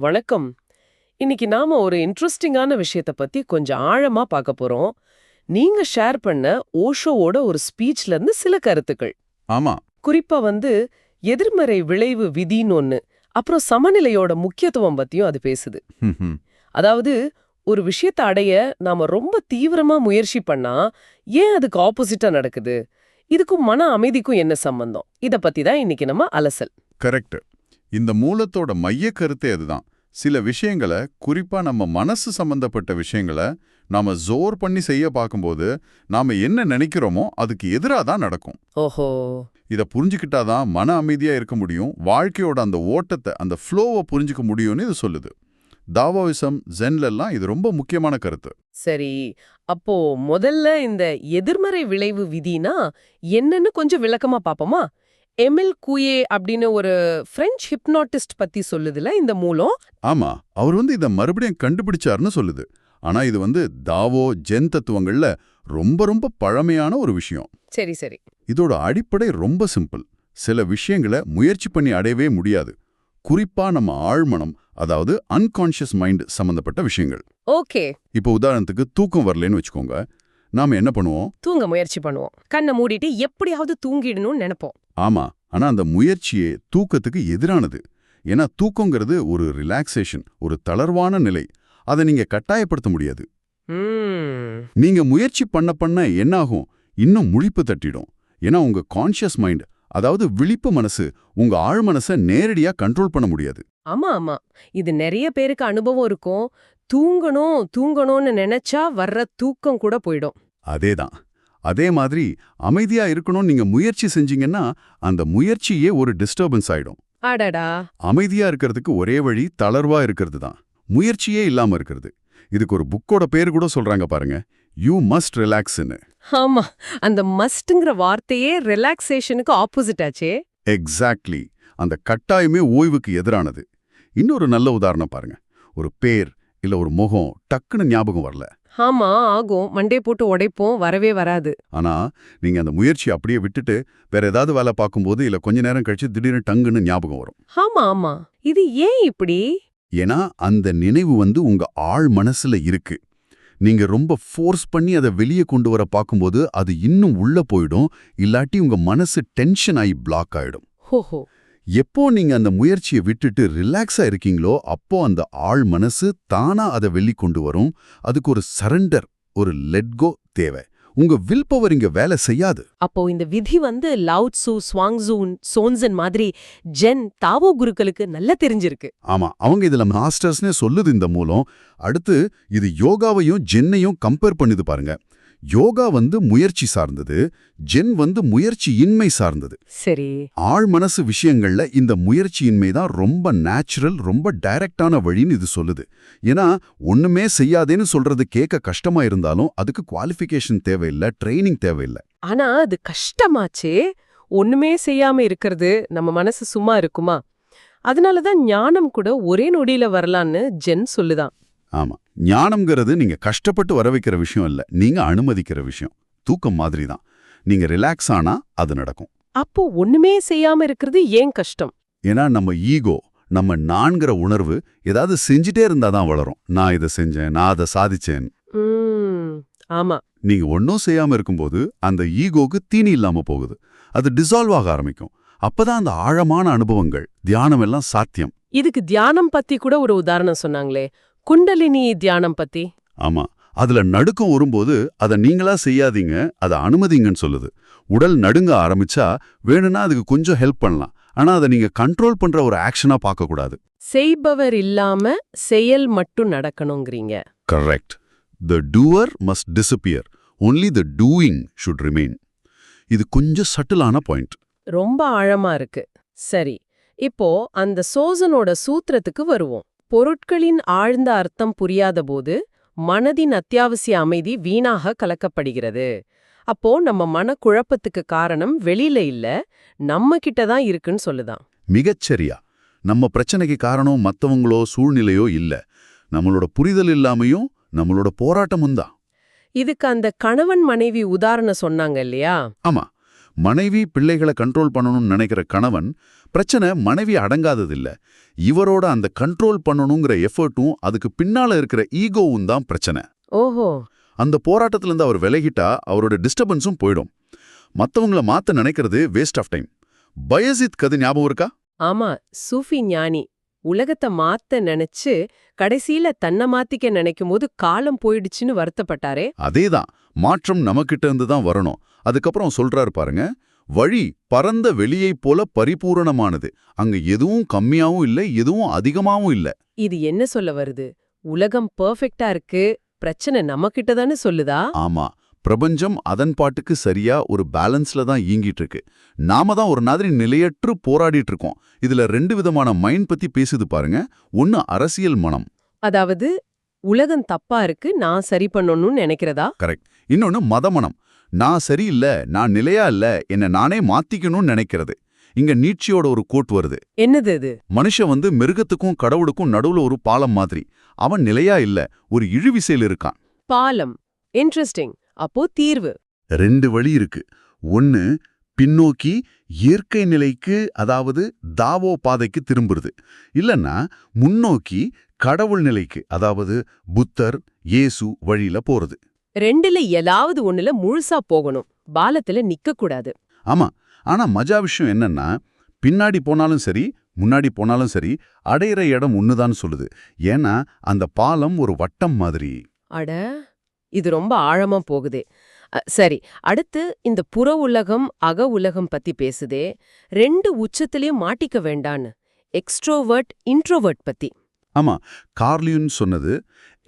வணக்கம். இன்னைக்கு நாம ஒரு இன்ட்ரெஸ்டிங்கான விஷயத்த பத்தி கொஞ்சம் ஆழமா பார்க்க போறோம். நீங்க ஷேர் பண்ண ஓஷோவோட ஒரு ஸ்பீச்ல இருந்து சில கருத்துக்கள். ஆமா. குறிப்பா வந்து எதிர்மறை விளைவு விதின்னு ஒன்னு அப்புறம் சமநிலையோட முக்கியத்துவம் பத்தியும் அது பேசுது. அதாவது ஒரு விஷயத்தை அடைய நாம ரொம்ப தீவிரமா முயற்சி பண்ணா ஏன் அதுக்கு ஆப்போசிட்டா நடக்குது? இதுக்கும் மன அமைதிக்கும் என்ன சம்பந்தம்? இத பத்தி தான் இன்னைக்கு நம்ம அலசல். கரெக்ட் இந்த மூலத்தோட மைய கருத்தே அதுதான். சில விஷயங்களை குறிப்பா நம்ம மனசு சம்பந்தப்பட்ட விஷயங்களை நாம ஜோர் பண்ணி செய்ய பார்க்கும்போது நாம என்ன நினைக்கிறோமோ அதுக்கு எதிராக தான் நடக்கும். ஓஹோ. இத புரிஞ்சுக்கிட்டாதான் மன அமைதியா இருக்க முடியும் வாழ்க்கையோட அந்த ஓட்டத்தை அந்த ஃப்ளோவை புரிஞ்சுக்க முடியும்னு இது சொல்லுது. தாவோயிசம் ஜென்லெல்லாம் இது ரொம்ப முக்கியமான கருத்து. சரி அப்போ முதல்ல இந்த எதிர்மறை விளைவு விதினா என்னன்னு கொஞ்சம் விளக்கமா பாப்போமா எமில் கூயே அப்படின்னு ஒரு பிரெஞ்சு ஹிப்னாட்டிஸ்ட் பத்தி சொல்லுதுல இந்த மூலம்? ஆமா அவர் வந்து இத மறுபடியும் கண்டுபிடிச்சாருன்னு சொல்லுது. ஆனா இது வந்து தாவோ ஜென் தத்துவங்கள்ல ரொம்ப ரொம்ப பழமையான ஒரு விஷயம். சரி சரி. இதோட அடிப்படை ரொம்ப சிம்பிள். சில விஷயங்களை முயற்சி பண்ணி அடையவே முடியாது. குறிப்பா நம்ம ஆழ்மனம் அதாவது அன்கான்ஷியஸ் மைண்ட் சம்பந்தப்பட்ட விஷயங்கள். ஓகே. இப்போ உதாரணத்துக்கு தூக்கம் வரலன்னு வச்சுக்கோங்க. நாம என்ன பண்ணுவோம்? தூங்க முயற்சி பண்ணுவோம். கண்ணை மூடிட்டு எப்படியாவது தூங்கிடணும்னு நினைப்போம். ஆமா ஆனா அந்த முயற்சியே தூக்கத்துக்கு எதிரானது. ஏன்னா தூக்கங்கிறது ஒரு ரிலாக்ஸேஷன் ஒரு தளர்வான நிலை. அதை நீங்க கட்டாயப்படுத்த முடியாது. நீங்க முயற்சி பண்ண பண்ண என்னாகும்? இன்னும் முழிப்பு தட்டிடும். ஏன்னா உங்க கான்ஷியஸ் மைண்ட் அதாவது விழிப்பு மனசு உங்க ஆழ் மனசை நேரடியா கண்ட்ரோல் பண்ண முடியாது. ஆமா ஆமா. இது நிறைய பேருக்கு அனுபவம் இருக்கும். தூங்கணும் தூங்கணும்னு நினைச்சா வர்ற தூக்கம் கூட போயிடும். அதேதான். அதே மாதிரி அமைதியா இருக்கணும்னு நீங்க முயற்சி செஞ்சீங்கன்னா அந்த முயற்சியே ஒரு டிஸ்டர்பன்ஸ் ஆயிடும். அமைதியா இருக்கிறதுக்கு ஒரே வழி தளர்வா இருக்கிறது தான். முயற்சியே இல்லாம இருக்கிறது. இதுக்கு ஒரு புக்கோட பேர் கூட சொல்றாங்க பாருங்க. யூ மஸ்ட் ரிலாக்ஸ்னு ஆமா. அந்த மஸ்ட்ங்கிற வார்த்தையே ரிலாக்ஸேஷனுக்கு ஆப்போசிட் ஆச்சே. எக்ஸாக்ட்லி அந்த கட்டாயமே ஓய்வுக்கு எதிரானது. இன்னொரு நல்ல உதாரணம் பாருங்க. ஒரு பேர் இல்ல ஒரு முகம் டக்குன்னு ஞாபகம் வரல. ஆமா ஆகும். மண்டே போட்டு உடைப்போம். வரவே வராது. ஆனா நீங்க அந்த முயற்சி அப்படியே விட்டுட்டு வேற ஏதாவது வேலை பார்க்கும்போது இல்ல கொஞ்ச நேரம் கழிச்சு திடீர்னு டங்குன்னு ஞாபகம் வரும். ஆமா ஆமா. இது ஏன் இப்படி? ஏன்னா அந்த நினைவு வந்து உங்க ஆழ் மனசுல இருக்கு. நீங்க ரொம்ப ஃபோர்ஸ் பண்ணி அதை வெளியே கொண்டு வர பார்க்கும்போது அது இன்னும் உள்ள போயிடும். இல்லாட்டி உங்க மனசு டென்ஷன் ஆகி பிளாக் ஆயிடும். ஹோஹோ. எப்போ நீங்க அந்த முயற்சியை விட்டுட்டு ரிலாக்ஸா இருக்கீங்களோ அப்போ அந்த ஆழ் மனசு தானா அதை வெளி கொண்டு வரும். அதுக்கு ஒரு சரண்டர் ஒரு லெட்கோ தேவை. உங்க வில் பவர் இங்க வேலை செய்யாது. அப்போ இந்த விதி வந்து லவுட்சு ஸ்வாங்சூன் சோன்சன் மாதிரி ஜென் தாவோ குருக்களுக்கு நல்லா தெரிஞ்சிருக்கு. ஆமா அவங்க இதுல மாஸ்டர்ஸ்னே சொல்லுது இந்த மூலம். அடுத்து இது யோகாவையும் ஜென்னையும் கம்பேர் பண்ணுது பாருங்க. யோகா வந்து முயற்சி சார்ந்தது ஜென் வந்து முயற்சி இன்மை சார்ந்தது. சரி. ஆழ் மனசு விஷயங்கள்ல இந்த முயற்சியின்மை தான் ரொம்ப நேச்சுரல் ரொம்ப டைரக்டான வழின்னு இது சொல்லுது. ஏன்னா ஒண்ணுமே செய்யாதேன்னு சொல்றது கேட்க கஷ்டமா இருந்தாலும் அதுக்கு குவாலிஃபிகேஷன் தேவையில்லை ட்ரைனிங் தேவையில்லை. ஆனா அது கஷ்டமாச்சே. ஒண்ணுமே செய்யாம இருக்கிறது நம்ம மனசு சும்மா இருக்குமா? அதனாலதான் ஞானம் கூட ஒரே நொடியில வரலான்னு ஜென் சொல்லுதான். ஆமா. ஞானம்ங்கிறது நீங்க கஷ்டப்பட்டு வர வைக்கிற விஷயம் இல்ல. நீங்க அனுமதிக்கிற விஷயம். தூக்கம் மாதிரி தான் நீங்க ரிலாக்ஸ் ஆனா அது நடக்கும். அப்போ ஒண்ணுமே செய்யாம இருக்கிறது ஏன் கஷ்டம்? ஏன்னா நம்ம ஈகோ நம்ம நான்கிற உணர்வு ஏதாவது செஞ்சுட்டே இருந்தா தான் வளரும். நான் இதை செஞ்சேன் நான் அதை சாதிச்சேன். ஆமா. நீங்க ஒன்றும் செய்யாம இருக்கும்போது அந்த ஈகோக்கு தீனி இல்லாம போகுது. அது டிசால்வ் ஆக ஆரம்பிக்கும். அப்பதான் அந்த ஆழமான அனுபவங்கள் தியானம் எல்லாம் சாத்தியம். இதுக்கு தியானம் பத்தி கூட ஒரு உதாரணம் சொன்னாங்களே. குண்டலினி தியானம் பத்தி. ஆமா. அதுல நடுக்கம் வரும்போது அதை நீங்களா செய்யாதீங்க அதை அனுமதிங்கன்னு சொல்லுது. உடல் நடுங்க ஆரம்பிச்சா வேணும்னா அதுக்கு கொஞ்சம் ஹெல்ப் பண்ணலாம். ஆனா அதை நீங்க கண்ட்ரோல் பண்ற ஒரு ஆக்ஷனா பார்க்க கூடாது. செய்பவர் இல்லாம செயல் மட்டும் நடக்கணுங்கிறீங்க. Correct the doer must disappear. Only the doing should remain இது கொஞ்சம் சட்டிலான பாயிண்ட் ரொம்ப ஆழமா இருக்கு. சரி. இப்போ அந்த சோசனோட சூத்திரத்துக்கு வருவோம். பொருட்களின் ஆழ்ந்த அர்த்தம் புரியாதபோது மனதின் அத்தியாவசிய அமைதி வீணாக கலக்கப்படுகிறது. அப்போ நம்ம மனக்குழப்பத்துக்கு காரணம் வெளியில இல்ல நம்ம கிட்ட தான் இருக்குன்னு சொல்லுதான். மிகச்சரியா. நம்ம பிரச்சனைக்கு காரணம் மத்தவங்களோ சூழ்நிலையோ இல்ல. நம்மளோட புரிதல் இல்லாமையும் நம்மளோட போராட்டமும் தான். இதுக்கு அந்த கணவன் மனைவி உதாரணம் சொன்னாங்க இல்லையா? ஆமா. மனைவி பிள்ளைகளை கண்ட்ரோல் பண்ணணும்னு நினைக்கிற கணவன் பிரச்சனை மனைவி அடங்காததில்ல. இவரோட அந்த கண்ட்ரோல் பண்ணணுங்கிற எஃபர்ட்டும் அதுக்கு பின்னால இருக்கிற ஈகோவும் தான் பிரச்சனை. ஓஹோ. அந்த போராட்டத்திலிருந்து அவர் விலகிட்டா அவரோட டிஸ்டர்பன்ஸும் போயிடும். மத்தவங்கள மாத்த நினைக்கிறது வேஸ்ட் ஆஃப் டைம் பயசித் கது ஞாபகம் இருக்கா? ஆமா சூஃபி ஞானி. உலகத்தை மாத்த நினைச்சு கடைசியில தன்னை மாத்திக்க நினைக்கும் போது காலம் போயிடுச்சுன்னு வருத்தப்பட்டாரே. அதேதான். மாற்றம் நமக்கிட்ட இருந்து தான் வரணும். அதுக்கப்புறம் சொல்றாரு பாருங்க வழி பரந்த வெளியைப் போல பரிபூரணமானது. அங்க எதுவும் கம்மியாவும் இல்ல எதுவும் அதிகமாவும் இல்ல. இது என்ன சொல்ல வருது? உலகம் பெர்ஃபெக்ட்டா இருக்கு பிரச்சனை நம்மகிட்ட தானே சொல்லுதா? ஆமா பிரபஞ்சம் அதன் பாட்டுக்கு சரியா ஒரு பேலன்ஸ்ல தான் இயங்கிட்டு இருக்கு. நாம தான் ஒரு மாதிரி நிலையற்று போராடிட்டு இருக்கோம். இதுல ரெண்டு விதமான மைண்ட் பத்தி பேசுது பாருங்க. ஒன்னு அரசியல் மனம். அதாவது உலகம் தப்பா இருக்கு நான் சரி பண்ணணும்னு நினைக்கிறதா? கரெக்ட். இன்னொன்னு மதமனம். நான் சரியில்லை நான் நிலையா இல்ல என்ன நானே மாத்திக்கணும்னு நினைக்கிறது. இங்க நீட்சியோட ஒரு கோட் வருது. என்னது இது மனுஷன் வந்து மிருகத்துக்கும் கடவுளுக்கும் நடுவுல ஒரு பாலம் மாதிரி. அவன் நிலையா இல்ல ஒரு இழுவிசையில் இருக்கான். பாலம். இன்ட்ரெஸ்டிங் அப்போ தீர்வு. ரெண்டு வழி இருக்கு. ஒன்னு பின்னோக்கி இயற்கை நிலைக்கு அதாவது தாவோ பாதைக்கு திரும்புறது. இல்லன்னா முன்னோக்கி கடவுள் நிலைக்கு அதாவது புத்தர் இயேசு வழியில போறது. ரெண்டுல ஏதாவது ஒண்ணுல முழுசா போகணும். பாலத்துல நிக்க கூடாது ஆமா. ஆனா மஜா விஷயம் என்னன்னா பின்னாடி போனாலும் சரி முன்னாடி போனாலும் சரி அடையிற இடம் ஒண்ணுதான் சொல்லுது. ஏன்னா அந்த பாலம் ஒரு வட்டம் மாதிரி. அட இது ரொம்ப ஆழமா போகுதே. சரி அடுத்து இந்த புற உலகம் அக உலகம் பத்தி பேசுதே. ரெண்டு உச்சத்திலயும் மாட்டிக்க வேண்டான்னு. எக்ஸ்ட்ரோவர்ட் இன்ட்ரோவர்ட் பத்தி. ஆமா. கார்லியூன் சொன்னது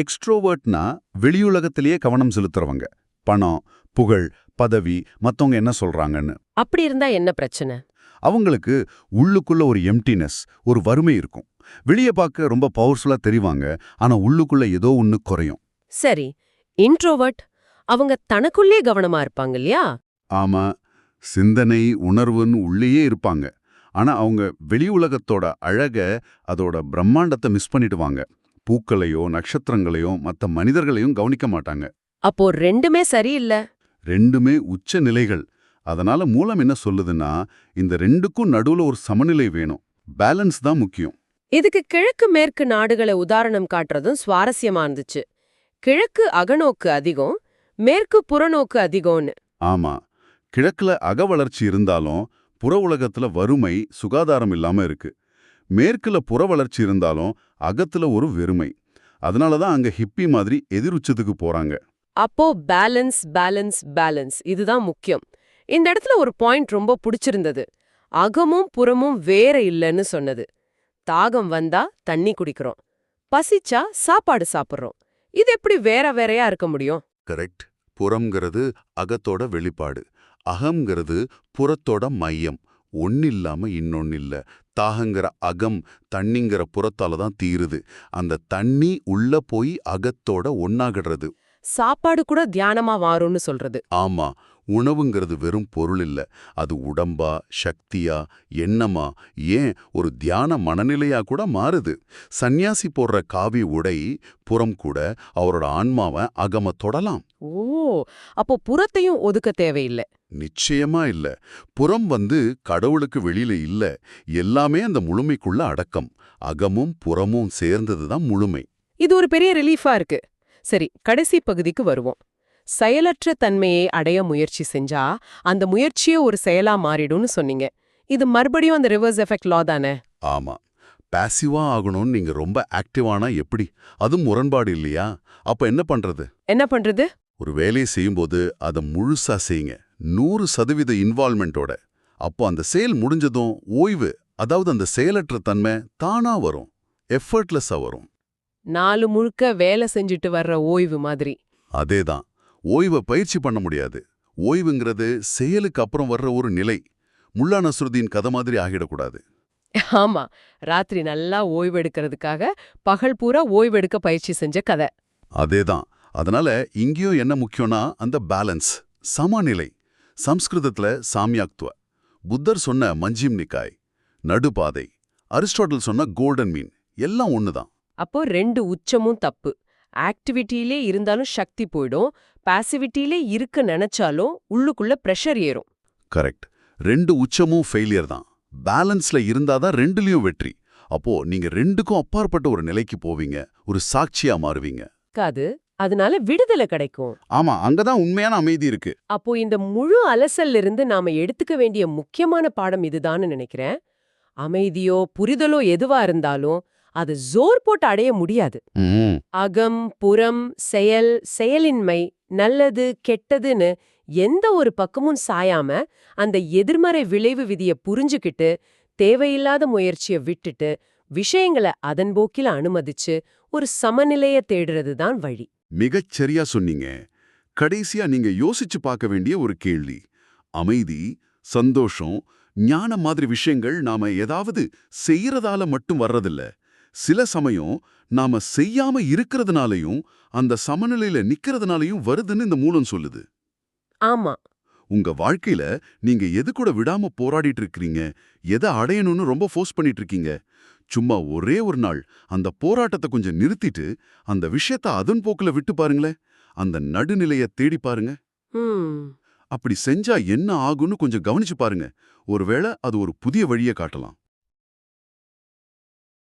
எக்ஸ்ட்ரோவர்ட்னா வெளியுலகத்திலேயே கவனம் செலுத்துறவங்க. பணம் புகழ் பதவி மத்தவங்க என்ன சொல்றாங்கன்னு. அப்படி இருந்தா என்ன பிரச்சனை? அவங்களுக்கு உள்ளுக்குள்ள ஒரு எம்டினஸ் ஒரு வறுமை இருக்கும். வெளியே பார்க்க ரொம்ப பவர்ஃபுல்லா தெரிவாங்க ஆனா உள்ளுக்குள்ள ஏதோ ஒன்னு குறையும். சரி இன்ட்ரோவர்ட் அவங்க தனக்குள்ளே கவனமா இருப்பாங்க இல்லையா? ஆமா சிந்தனை உணர்வுன்னு உள்ளேயே இருப்பாங்க. ஆனா அவங்க வெளி உலகத்தோட அழக அதோட பிரம்மாண்டத்தை மிஸ் பண்ணிடுவாங்க. பூக்களையோ நட்சத்திரங்களையோ மத்த மனிதர்களையும் கவனிக்க மாட்டாங்க. அப்போ ரெண்டுமே சரியில்லை? ரெண்டுமே உச்ச நிலைகள். அதனால மூலம் என்ன சொல்லுதுன்னா இந்த ரெண்டுக்கும் நடுவுல ஒரு சமநிலை வேணும். பேலன்ஸ் தான் முக்கியம். இதுக்கு கிழக்கு மேற்கு நாடுகளை உதாரணம் காட்டுறதும் சுவாரஸ்யமா இருந்துச்சு. கிழக்கு அகநோக்கு அதிகம் மேற்கு புறநோக்கு அதிகம்னு. ஆமா. கிழக்குல அக வளர்ச்சி இருந்தாலும் புற உலகத்துல வறுமை சுகாதாரம் இல்லாம இருக்கு. மேற்குல புற வளர்ச்சி இருந்தாலும் அகத்துல ஒரு வெறுமை. அதனால தான் அங்க ஹிப்பி மாதிரி எதிருச்சத்துக்கு போறாங்க. அப்போ பேலன்ஸ் பேலன்ஸ் பேலன்ஸ் இதுதான் முக்கியம். இந்த இடத்துல ஒரு பாயிண்ட் ரொம்ப பிடிச்சிருந்தது. அகமும் புறமும் வேற இல்லைன்னு சொன்னது. தாகம் வந்தா தண்ணி குடிக்கிறோம். பசிச்சா சாப்பாடு சாப்பிடுறோம். இது எப்படி வேற வேறையா இருக்க முடியும்? கரெக்ட் புறம்ங்கிறது அகத்தோட வெளிப்பாடு. அகம்ங்கிறது புறத்தோட மையம். ஒன்னில்லாம இன்னொன்னு இல்ல தாகங்கிற அகம் தண்ணிங்கிற புறத்தால தான் தீருது. அந்த தண்ணி உள்ள போய் அகத்தோட ஒன்னாகிடுறது சாப்பாடு கூட தியானமா மாறும்னு சொல்றது. ஆமா உணவுங்கிறது வெறும் பொருள் இல்ல. அது உடம்பா சக்தியா எண்ணமா ஏன்? ஒரு தியான மனநிலையா கூட மாறுது. சந்நியாசி போடுற காவி உடை புறம் கூட அவரோட ஆன்மாவை அகம தொடலாம். ஓ அப்போ புறத்தையும் ஒதுக்க தேவையில்லை. நிச்சயமா இல்ல. புறம் வந்து கடவுளுக்கு வெளியில இல்ல. எல்லாமே அந்த முழுமைக்குள்ள அடக்கம். அகமும் புறமும் சேர்ந்ததுதான் முழுமை. இது ஒரு பெரிய ரிலீஃபா இருக்கு. சரி கடைசி பகுதிக்கு வருவோம். செயலற்ற தன்மையை அடைய முயற்சி செஞ்சா அந்த முயற்சியே ஒரு செயலா மாறிடும்னு சொன்னீங்க. இது மறுபடியும் அந்த ரிவர்ஸ் எஃபெக்ட் லா தானே? ஆமா. பாசிவா ஆகணும்னு நீங்க ரொம்ப ஆக்டிவானா எப்படி? அது முரண்பாடு இல்லையா? அப்ப என்ன பண்றது? என்ன பண்றது? ஒரு வேலையை செய்யும்போது அதை முழுசா செய்யுங்க. நூறு சதவீத இன்வால்மெண்ட்டோட அப்போ அந்த செயல் முடிஞ்சதும் ஓய்வு அதாவது அந்த செயலற்ற தன்மை தானா வரும். எஃபர்ட்லெஸ்ஸா வரும். நாலு முழுக்க வேலை செஞ்சுட்டு வர்ற ஓய்வு மாதிரி. அதேதான். ஓய்வை பயிற்சி பண்ண முடியாது. ஓய்வுங்கிறது செயலுக்கு அப்புறம் வர்ற ஒரு நிலை. முல்லா நஸ்ருதீன் கதை மாதிரி ஆகிடக்கூடாது. ஆமா. ராத்திரி நல்லா ஓய்வு எடுக்கிறதுக்காக பகல் பூரா ஓய்வு எடுக்க பயிற்சி செஞ்ச கதை. அதேதான். அதனால இங்கேயும் என்ன முக்கியம்னா அந்த பேலன்ஸ் சமநிலை. சம்ஸ்கிருதத்துல சாமியாக்துவ. புத்தர் சொன்ன மஞ்சிம் நிக்காய் நடுபாதை அரிஸ்டாட்டில் சொன்ன கோல்டன் மீன் எல்லாம் ஒண்ணுதான். அப்போ ரெண்டு உச்சமும் தப்பு. ஆக்டிவிட்டியிலே இருந்தாலும் சக்தி போயிடும் பாசிவிட்டியிலே இருக்க நினைச்சாலும் உள்ளுக்குள்ள ப்ரெஷர் ஏறும். கரெக்ட் ரெண்டு உச்சமும் ஃபெயிலியர் தான். பேலன்ஸ்ல இருந்தாதான் ரெண்டுலயும் வெற்றி. அப்போ நீங்க ரெண்டுக்கும் அப்பாற்பட்ட ஒரு நிலைக்கு போவீங்க ஒரு சாட்சியா மாறுவீங்க. காது? அதனால விடுதலை கிடைக்கும். ஆமா அங்கதான் உண்மையான அமைதி இருக்கு. அப்போ இந்த முழு அலசல்ல இருந்து நாம எடுத்துக்க வேண்டிய முக்கியமான பாடம் இதுதான்னு நினைக்கிறேன். அமைதியோ புரிதலோ எதுவா இருந்தாலும் அது ஜோர் போட்டு அடைய முடியாது. அகம் புறம் செயல் செயலின்மை நல்லது கெட்டதுன்னு எந்த ஒரு பக்கமும் சாயாம அந்த எதிர்மறை விளைவு விதிய புரிஞ்சுக்கிட்டு தேவையில்லாத முயற்சியை விட்டுட்டு விஷயங்களை அதன் போக்கில அனுமதிச்சு ஒரு சமநிலைய தேடுறது தான் வழி. மிகச் சரியா சொன்னீங்க. கடைசியா நீங்க யோசிச்சு பார்க்க வேண்டிய ஒரு கேள்வி. அமைதி சந்தோஷம் ஞானம் மாதிரி விஷயங்கள் நாம ஏதாவது செய்யறதால மட்டும் வர்றதில்ல. சில சமயம் நாம செய்யாம இருக்கிறதுனாலையும் அந்த சமநிலையில நிக்கிறதுனாலையும் வருதுன்னு இந்த மூலம் சொல்லுது. ஆமா. உங்க வாழ்க்கையில நீங்க எது கூட விடாம போராடிட்டு இருக்கீங்க எதை அடையணும்னு ரொம்ப ஃபோர்ஸ் பண்ணிட்டு இருக்கீங்க? சும்மா ஒரே ஒரு நாள் அந்த போராட்டத்தை கொஞ்சம் நிறுத்திட்டு அந்த விஷயத்த அதன் போக்குல விட்டு பாருங்களேன் அந்த நடுநிலைய தேடி பாருங்க. அப்படி செஞ்சா என்ன ஆகும்னு கொஞ்சம் கவனிச்சு பாருங்க. ஒருவேளை அது ஒரு புதிய வழியை காட்டலாம்.